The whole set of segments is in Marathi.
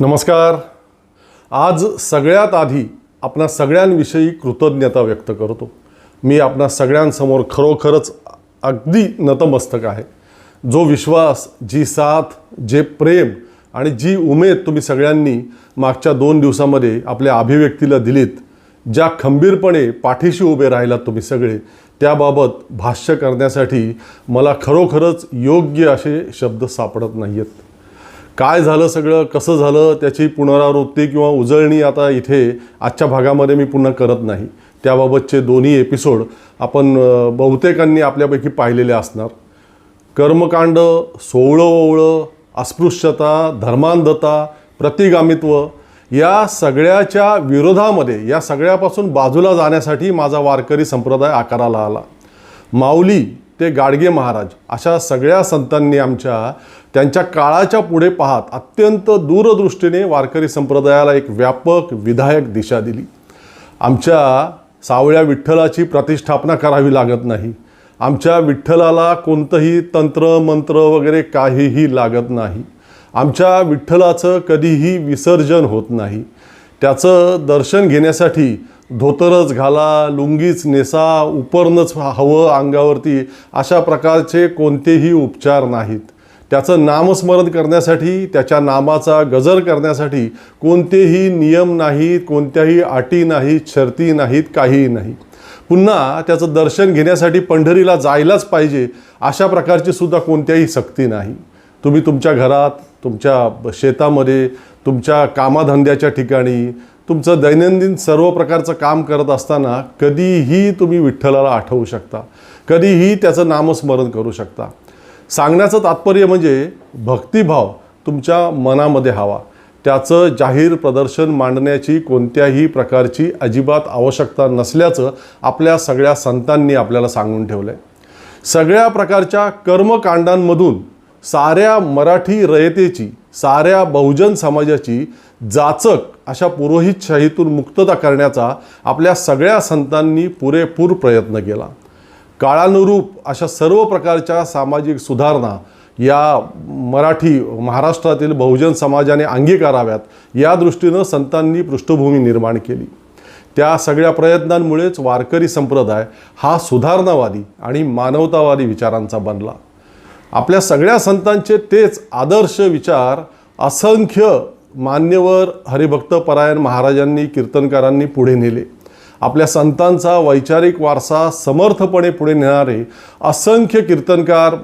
नमस्कार. आज सगळ्यात आधी आपणा सगळ्यांविषयी कृतज्ञता व्यक्त करतो. मी आपणा सगळ्यांसमोर खरोखरच अगदी नतमस्तक आहे. जो विश्वास जी साथ जे प्रेम आणि जी उमेद तुम्ही सगळ्यांनी मागच्या दोन दिवसामध्ये आपल्या अभिव्यक्तीला दिलीत ज्या खंबीरपणे पाठीशी उभे राहिलात तुम्ही सगळे त्याबाबत भाष्य करण्यासाठी मला खरोखरच योग्य असे शब्द सापडत नाही आहेत काय झालं सगळं? कसं झालं? त्याची पुनरावृत्ती किंवा उजळणी आता इथे आजच्या भागामध्ये मी पुन्हा करत नाही. त्याबाबतचे दोन्ही एपिसोड आपण बहुतेकांनी आपल्यापैकी पाहिलेले असणार. कर्मकांड सोवळं ओवळं अस्पृश्यता धर्मांधता प्रतिगामित्व या सगळ्याच्या विरोधामध्ये या सगळ्यापासून बाजूला जाण्यासाठी माझा वारकरी संप्रदाय आकाराला आला. माऊली ते गाडगे महाराज अशा सगळ्या संतांनी आमच्या त्यांच्या काळाच्या पुढे पाहत अत्यंत दूरदृष्टीने वारकरी संप्रदायाला एक व्यापक विधायक दिशा दिली. आमच्या सावळ्या विठ्ठलाची प्रतिष्ठापना करावी लागत नाही. आमच्या विठ्ठलाला कोणतंही तंत्र मंत्र वगैरे काहीही लागत नाही. आमच्या विठ्ठलाचं कधीही विसर्जन होत नाही. त्याचं दर्शन घेण्यासाठी धोतरच घाला लुंगीच नेसा उपरणच हवं अंगावरती अशा प्रकारचे कोणतेही उपचार नाहीत. त्याचं नामस्मरण करण्यासाठी त्याच्या नामाचा गजर करण्यासाठी कोणतेही नियम नाहीत कोणत्याही अटी नाहीत शर्ती नाहीत काहीही नाही. पुन्हा त्याचं दर्शन घेण्यासाठी पंढरीला जायलाच पाहिजे अशा प्रकारची सुद्धा कोणत्याही सक्ती नाही. तुम्ही तुमच्या घरात तुमच्या शेतामध्ये तुमच्या कामाधंद्याच्या ठिकाणी तुमचं दैनंदिन सर्व प्रकारचं काम करत असताना कधीही तुम्ही विठ्ठलाला आठवू शकता. कधीही त्याचं नामस्मरण करू शकता. सांगण्याचं तात्पर्य म्हणजे भक्तिभाव तुमच्या मनामध्ये हवा. त्याचं जाहीर प्रदर्शन मांडण्याची कोणत्याही प्रकारची अजिबात आवश्यकता नसल्याचं आपल्या सगळ्या संतांनी आपल्याला सांगून ठेवलं आहे सगळ्या प्रकारच्या कर्मकांडांमधून साऱ्या मराठी रयतेची साऱ्या बहुजन समाजाची जाचक अशा पुरोहितशाहीतून मुक्तता करण्याचा आपल्या सगळ्या संतांनी पुरेपूर प्रयत्न केला. काळानुरूप अशा सर्व प्रकारच्या सामाजिक सुधारणा या मराठी महाराष्ट्रातील बहुजन समाजाने अंगीकाराव्यात या दृष्टीनं संतांनी पृष्ठभूमी निर्माण केली. त्या सगळ्या प्रयत्नांमुळेच वारकरी संप्रदाय हा सुधारणावादी आणि मानवतावादी विचारांचा बनला. आपल्या सगळ्या संतांचे तेच आदर्श विचार असंख्य मान्यवर हरिभक्तपरायण महाराजांनी कीर्तनकारांनी पुढे नेले. आपल्या संतांचा वैचारिक वारसा समर्थपणे पुढे नेणारे असंख्य कीर्तनकार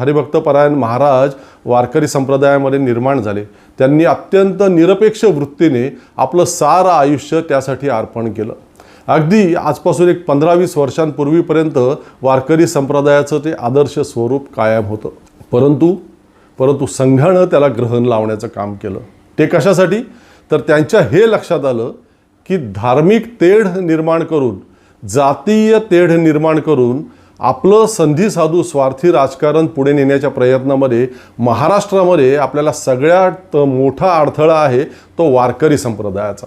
हरिभक्तपरायण महाराज वारकरी संप्रदायामध्ये निर्माण झाले. त्यांनी अत्यंत निरपेक्ष वृत्तीने आपलं सारं आयुष्य त्यासाठी अर्पण केलं. अगदी आजपासून एक पंधरा वीस वर्षांपूर्वीपर्यंत वारकरी संप्रदायाचं ते आदर्श स्वरूप कायम होतं. परंतु परंतु संघानं त्याला ग्रहण लावण्याचं काम केलं. ते कशासाठी? तर त्यांच्या हे लक्षात आलं की धार्मिक तेढ निर्माण करून जातीय तेढ निर्माण करून आपलं संधी साधू स्वार्थी राजकारण पुढे नेण्याच्या प्रयत्नामध्ये महाराष्ट्रामध्ये आपल्याला सगळ्यात मोठा अडथळा आहे तो वारकरी संप्रदायाचा.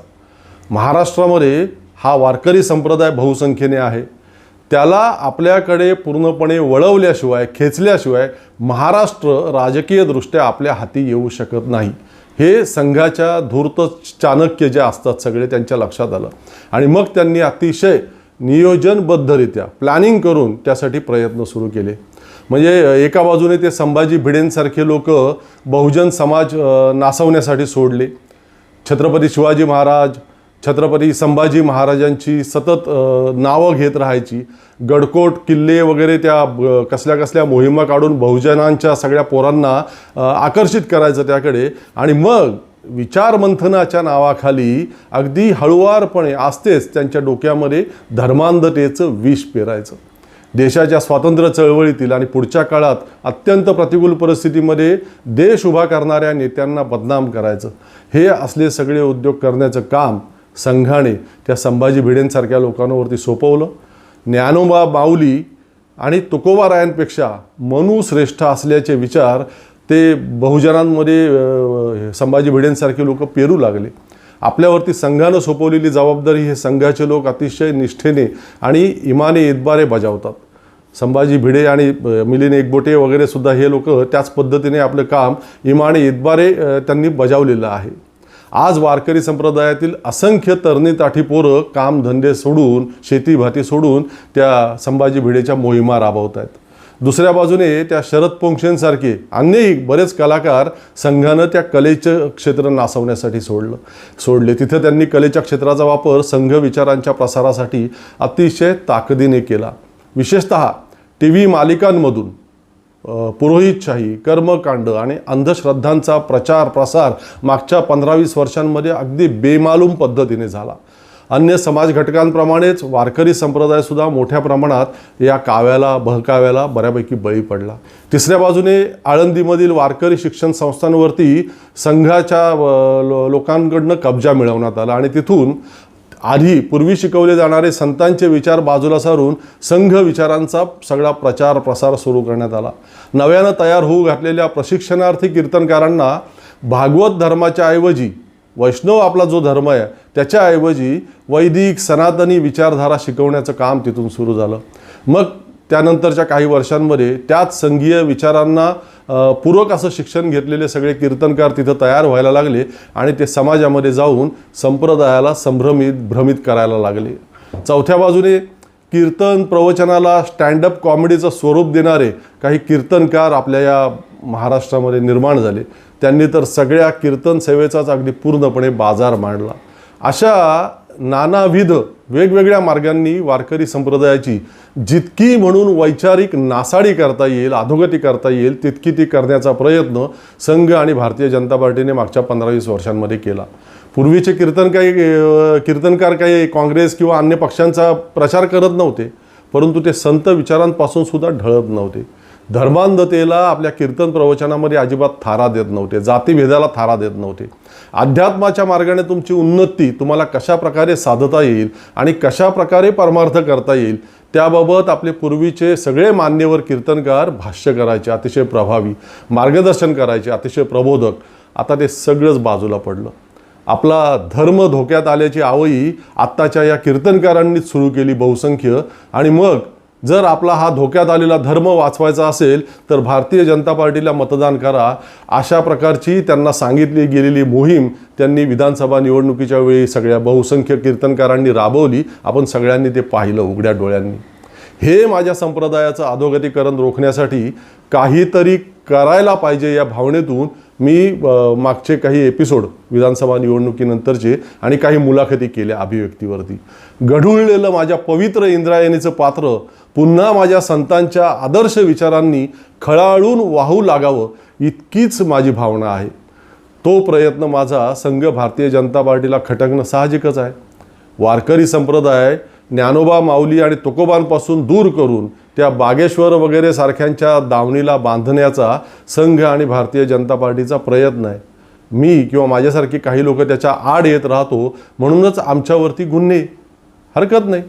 महाराष्ट्रामध्ये हा वारकरी संप्रदाय बहुसंख्येने आहे. त्याला आपल्याकडे पूर्णपणे वळवल्याशिवाय खेचल्याशिवाय महाराष्ट्र राजकीयदृष्ट्या आपल्या हाती येऊ शकत नाही. हे संघाच्या धूर्त चाणक्य जे असतात सगळे त्यांच्या लक्षात आलं. आणि मग त्यांनी अतिशय नियोजनबद्धरित्या प्लॅनिंग करून त्यासाठी प्रयत्न सुरू केले. म्हणजे एका बाजूने ते संभाजी भिडेंसारखे लोक बहुजन समाज नासवण्यासाठी सोडले. छत्रपती शिवाजी महाराज छत्रपती संभाजी महाराजांची सतत नावं घेत राहायची. गडकोट किल्ले वगैरे त्या ब- कसल्या कसल्या मोहिमा काढून बहुजनांच्या सगळ्या पोरांना आकर्षित करायचं त्याकडे. आणि मग विचारमंथनाच्या नावाखाली अगदी हळुवारपणे असतेच त्यांच्या डोक्यामध्ये धर्मांधतेचं विष पेरायचं. देशाच्या स्वातंत्र्य चळवळीतील आणि पुढच्या काळात अत्यंत प्रतिकूल परिस्थितीमध्ये देश उभा करणाऱ्या नेत्यांना बदनाम करायचं. हे असले सगळे उद्योग करण्याचं काम संघाने त्या संभाजी भिडेंसारख्या लोकांवरती सोपवलं. ज्ञानोबा माऊली आणि तुकोबारायांपेक्षा मनू श्रेष्ठ असल्याचे विचार ते बहुजनांमध्ये संभाजी भिडेंसारखे लोक पेरू लागले. आपल्यावरती संघानं सोपवलेली जबाबदारी हे संघाचे लोक अतिशय निष्ठेने आणि इमाने इतबारे बजावतात. संभाजी भिडे आणि अ, मिलिंद एकबोटे वगैरे सुद्धा हे लोक त्याच पद्धतीने आपलं काम इमाने इतबारे त्यांनी बजावलेलं आहे. आज वारकरी संप्रदायातील असंख्य तरणी पोरं कामधंदे सोडून शेती भाती सोडून त्या संभाजी भिडेच्या मोहिमा राबवत आहेत दुसऱ्या बाजूने त्या शरद पोंक्षेंसारखे अन्यही बरेच कलाकार संघानं त्या कलेचं क्षेत्र नासवण्यासाठी सोडलं. सोडले. तिथं त्यांनी कलेच्या क्षेत्राचा वापर संघ विचारांच्या प्रसारासाठी अतिशय ताकदीने केला. विशेषत टी व्ही मालिकांमधून पुरोहितशाही कर्मकांड आणि अंधश्रद्धांचा प्रचार प्रसार मागच्या पंधरा वीस वर्षांमध्ये अगदी बेमालूम पद्धतीने झाला. अन्य समाज घटकांप्रमाणेच वारकरी संप्रदायसुद्धा मोठ्या प्रमाणात या काव्याला बहकाव्याला बऱ्यापैकी बळी पडला. तिसऱ्या बाजूने आळंदीमधील वारकरी शिक्षण संस्थांवरती संघाच्या लो- लोकांकडनं कब्जा मिळवण्यात आला आणि तिथून आधी पूर्वी शिकवले जाणारे संतांचे विचार बाजूला सारून संघ विचारांचा सगळा प्रचार प्रसार सुरू करण्यात आला. नव्यानं तयार होऊ घातलेल्या प्रशिक्षणार्थी कीर्तनकारांना भागवत धर्माच्या ऐवजी वैष्णव आपला जो धर्म आहे त्याच्याऐवजी वैदिक सनातनी विचारधारा शिकवण्याचं काम तिथून सुरू झालं. मग त्यानंतरच्या काही वर्षांमध्ये त्याच संघीय विचारांना पूरक असं शिक्षण घेतलेले सगळे कीर्तनकार तिथं तयार व्हायला लागले आणि ते समाजामध्ये जाऊन संप्रदायाला संभ्रमित भ्रमित करायला लागले. चौथ्या बाजूने कीर्तन प्रवचनाला स्टँडअप कॉमेडीचं स्वरूप देणारे काही कीर्तनकार आपल्या या महाराष्ट्रामध्ये निर्माण झाले. त्यांनी तर सगळ्या कीर्तन सेवेचाच अगदी पूर्णपणे बाजार मांडला. अशा नानाविध वेगवेगळ्या मार्गांनी वारकरी संप्रदायाची जितकी म्हणून वैचारिक नासाडी करता येईल अधोगती करता येईल तितकी ती करण्याचा प्रयत्न संघ आणि भारतीय जनता पार्टीने मागच्या पंधरा वीस वर्षांमध्ये केला. पूर्वीचे कीर्तन काही कीर्तनकार काही काँग्रेस किंवा अन्य पक्षांचा प्रचार करत नव्हते परंतु ते संत विचारांपासून सुद्धा ढळत नव्हते. धर्मांधतेला आपल्या कीर्तन प्रवचनामध्ये अजिबात थारा देत नव्हते जातीभेदाला थारा देत नव्हते. अध्यात्माच्या मार्गाने तुमची उन्नती तुम्हाला कशा प्रकारे साधता येईल आणि कशा प्रकारे परमार्थ करता येईल त्याबाबत आपले पूर्वीचे सगळे मान्यवर कीर्तनकार भाष्य करायचे अतिशय प्रभावी मार्गदर्शन करायचे अतिशय प्रबोधक. आता ते सगळंच बाजूला पडलं. आपला धर्म धोक्यात आल्याची आवई आत्ताच्या या कीर्तनकारांनीच सुरू केली बहुसंख्य आणि मग जर आपला हा धोक्यात आलेला धर्म वाचवायचा असेल तर भारतीय जनता पार्टीला मतदान करा. अशा प्रकारची त्यांना सांगितली गेलेली मोहीम त्यांनी विधानसभा निवडणुकीच्या वेळी सगळ्या बहुसंख्य कीर्तनकारांनी राबवली. आपण सगळ्यांनी ते पाहिलं उघड्या डोळ्यांनी. हे माझ्या संप्रदायाचं अधोगतीकरण रोखण्यासाठी काहीतरी करायला पाहिजे या भावनेतून मी मागचे काही एपिसोड विधानसभा निवडणुकीनंतरचे आणि काही मुलाखती केल्या अभिव्यक्तीवरती. गढुळलेलं माझ्या पवित्र इंद्रायणीचं पात्र पुन्हा माझ्या संतांच्या आदर्श विचारांनी खळाळून वाहू लागावं इतकीच माझी भावना आहे. तो प्रयत्न माझा संघ भारतीय जनता पार्टीला खटकणं साहजिकच आहे. वारकरी संप्रदाय ज्ञानोबा माऊली आणि तुकोबांपासून दूर करून त्या बागेश्वर वगैरे सारख्यांच्या दावणीला बांधण्याचा संघ आणि भारतीय जनता पार्टीचा प्रयत्न आहे. मी किंवा माझ्यासारखी काही लोक त्याच्या आड येत राहतो म्हणूनच आमच्यावरती गुन्हे हरकत नाही.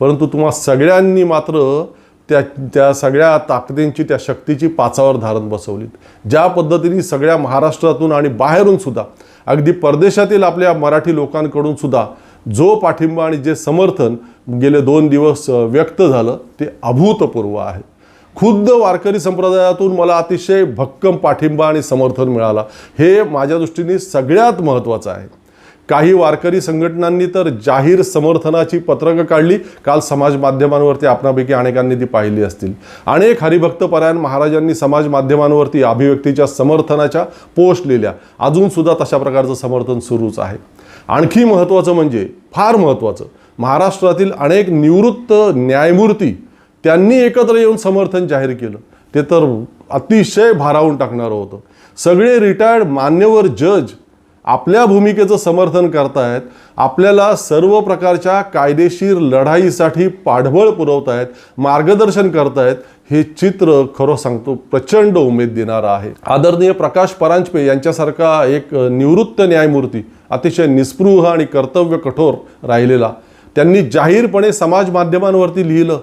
परंतु तुम्हा सगळ्यांनी मात्र त्या त्या सगळ्या ताकदींची त्या शक्तीची पाचावर धारण बसवलीत. ज्या पद्धतीने सगळ्या महाराष्ट्रातून आणि बाहेरून सुद्धा अगदी परदेशातील आपल्या मराठी लोकांकडून सुद्धा जो पाठिंबा आणि जे समर्थन गेले दोन दिवस व्यक्त झालं ते अभूतपूर्व आहे. खुद्द वारकरी संप्रदायातून मला अतिशय भक्कम पाठिंबा आणि समर्थन मिळाला. हे माझ्या दृष्टीने सगळ्यात महत्त्वाचं आहे. काही वारकरी संघटनांनी तर जाहीर समर्थनाची पत्रकं काढली. काल समाज माध्यमांवरती आपणापैकी अनेकांनी ती पाहिली असतील. अनेक हरिभक्तपरायण महाराजांनी समाज माध्यमांवरती अभिव्यक्तीच्या समर्थनाच्या पोस्ट लिहिल्या. अजूनसुद्धा तशा प्रकारचं समर्थन सुरूच आहे. आणखी महत्त्वाचं म्हणजे फार महत्त्वाचं महाराष्ट्रातील अनेक निवृत्त न्यायमूर्ती त्यांनी एकत्र येऊन समर्थन जाहीर केलं. ते तर अतिशय भारावून टाकणारं होतं. सगळे रिटायर्ड मान्यवर जज आपल्या भूमिकेचं समर्थन करतायत आपल्याला सर्व प्रकारच्या कायदेशीर लढाईसाठी पाठबळ पुरवतायत मार्गदर्शन करतायत हे चित्र खरं सांगतो प्रचंड उमेद देणारं आहे. आदरणीय प्रकाश परांजपे यांच्यासारखा एक निवृत्त न्यायमूर्ती अतिशय निस्पृह आणि कर्तव्य कठोर राहिलेला त्यांनी जाहीरपणे समाज माध्यमांवरती लिहिलं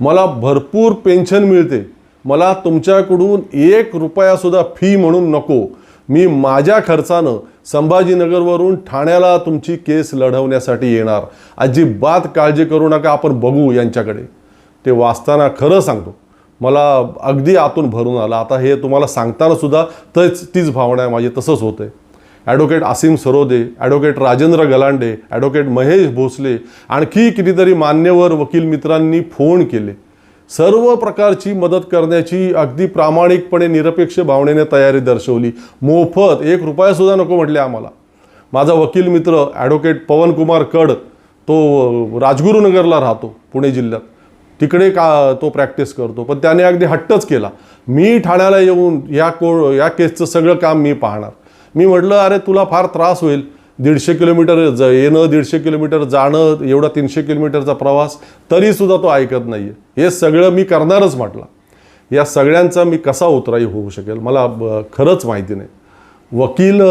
मला भरपूर पेन्शन मिळते मला तुमच्याकडून एक रुपयासुद्धा फी म्हणून नको मी माझ्या खर्चानं संभाजीनगरवरून ठाण्याला तुमची केस लढवण्यासाठी येणार. अजिबात काळजी करू नका आपण बघू यांच्याकडे. ते वाचताना खरं सांगतो. मला अगदी आतून भरून आलं. आता हे तुम्हाला सांगताना सुद्धा तच तीच भावना आहे माझी तसंच होतं आहे advocate Asim Sarode advocate Rajendra Galande advocate Mahesh Bhosale आणखी कितीतरी मान्यवर वकील मित्रांनी फोन केले. सर्व प्रकारची मदत करण्याची अगदी प्रामाणिकपणे निरपेक्ष भावनेने तयारी दर्शवली. मोफत एक रुपयासुद्धा नको म्हटले आम्हाला. माझा वकील मित्र ॲडव्होकेट पवनकुमार कड तो राजगुरुनगरला राहतो पुणे जिल्ह्यात. तिकडे का तो प्रॅक्टिस करतो. पण त्याने अगदी हट्टच केला. मी ठाण्याला येऊन या को या केसचं सगळं काम मी पाहणार. मी म्हटलं अरे तुला फार त्रास होईल. दीडशे किलोमीटर ज येणं दीडशे किलोमीटर जाणं एवढा तीनशे किलोमीटरचा प्रवास तरीसुद्धा तो ऐकत नाही आहे हे सगळं मी करणारच म्हटलं. या सगळ्यांचा मी कसा उतराई होऊ शकेल मला खरंच माहिती नाही. वकील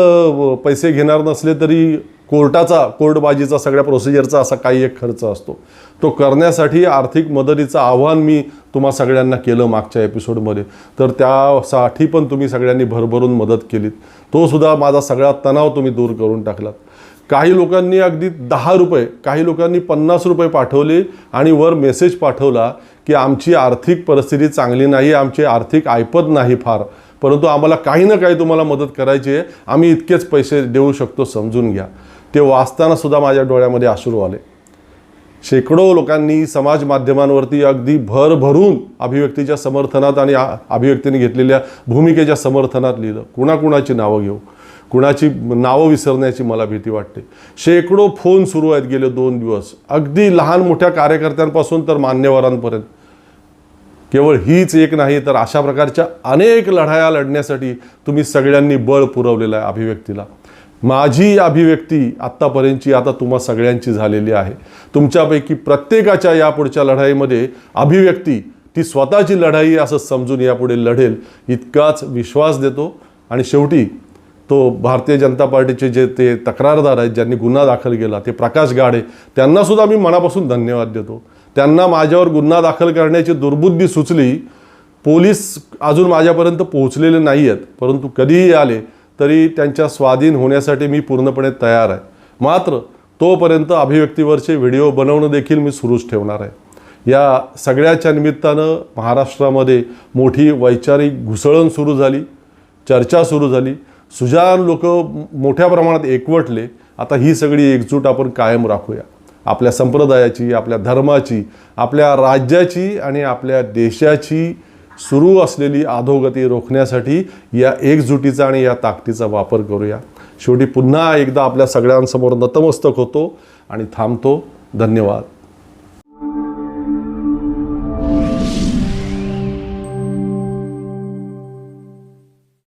पैसे घेणार नसले तरी कोर्टाचा कोर्टबाजीचा सगळ्या प्रोसिजरचा असा काही एक खर्च असतो. तो करण्यासाठी आर्थिक मदतीचं आव्हान मी तुम्हा सगळ्यांना केलं मागच्या एपिसोडमध्ये. तर त्यासाठी पण तुम्ही सगळ्यांनी भरभरून मदत केलीत. तोसुद्धा माझा सगळा तणाव तुम्ही दूर करून टाकलात. काही लोकांनी अगदी दहा रुपये काही लोकांनी पन्नास रुपये पाठवले आणि वर मेसेज पाठवला की आमची आर्थिक परिस्थिती चांगली नाही आमची आर्थिक ऐपत नाही फार. परंतु आम्हाला काही ना काही तुम्हाला मदत करायची आहे. आम्ही इतकेच पैसे देऊ शकतो समजून घ्या. ते वाचताना सुद्धा माझ्या डोळ्यामध्ये अश्रू आले. शेकडो लोकांनी समाज माध्यमांवरती अगदी भर भरून अभिव्यक्तीच्या समर्थनात आणि अभिव्यक्तीने घेतलेल्या भूमिकेच्या समर्थनात लिहिलं. कुणाकुणाची नावं घेऊ? कुणाची नावं विसरण्याची मला भीती वाटते. शेकडो फोन सुरू आहेत गेले दोन दिवस. अगदी लहान मोठ्या कार्यकर्त्यांपासून तर मान्यवरांपर्यंत. केवळ हीच एक नाही तर अशा प्रकारच्या अनेक लढाया लढण्यासाठी तुम्ही सगळ्यांनी बळ पुरवलेलं आहे अभिव्यक्तीला. माझी अभिव्यक्ती आत्तापर्यंतची आता तुम्हा सगळ्यांची झालेली आहे. तुमच्यापैकी प्रत्येकाच्या यापुढच्या लढाईमध्ये अभिव्यक्ती ती स्वतःची लढाई असं समजून यापुढे लढेल इतकाच विश्वास देतो. आणि शेवटी तो भारतीय जनता पार्टीचे जे ते तक्रारदार आहेत ज्यांनी गुन्हा दाखल केला ते प्रकाश गाडे त्यांनासुद्धा मी मनापासून धन्यवाद देतो. त्यांना माझ्यावर गुन्हा दाखल करण्याची दुर्बुद्धी सुचली पोलीस अजून माझ्यापर्यंत पोहोचलेले नाही आहेत परंतु कधीही आले तरी त्यांच्या स्वाधीन होण्यासाठी मी पूर्णपणे तयार आहे. मात्र तोपर्यंत अभिव्यक्तीवरचे व्हिडिओ बनवणं देखील मी सुरूच ठेवणार आहे. या सगळ्याच्या निमित्तानं महाराष्ट्रामध्ये मोठी वैचारिक घुसळण सुरू झाली चर्चा सुरू झाली. सुजान लोक मोठ्या प्रमाणात एकवटले. आता ही सगळी एकजूट आपण कायम राखूया. आपल्या संप्रदायाची आपल्या धर्माची आपल्या राज्याची आणि आपल्या देशाची सुरू असलेली अधोगती रोखण्यासाठी या एकजुटीचा आणि या ताकदीचा वापर करूया. शेवटी पुन्हा एकदा आपल्या सगळ्यांसमोर नतमस्तक होतो आणि थांबतो. धन्यवाद.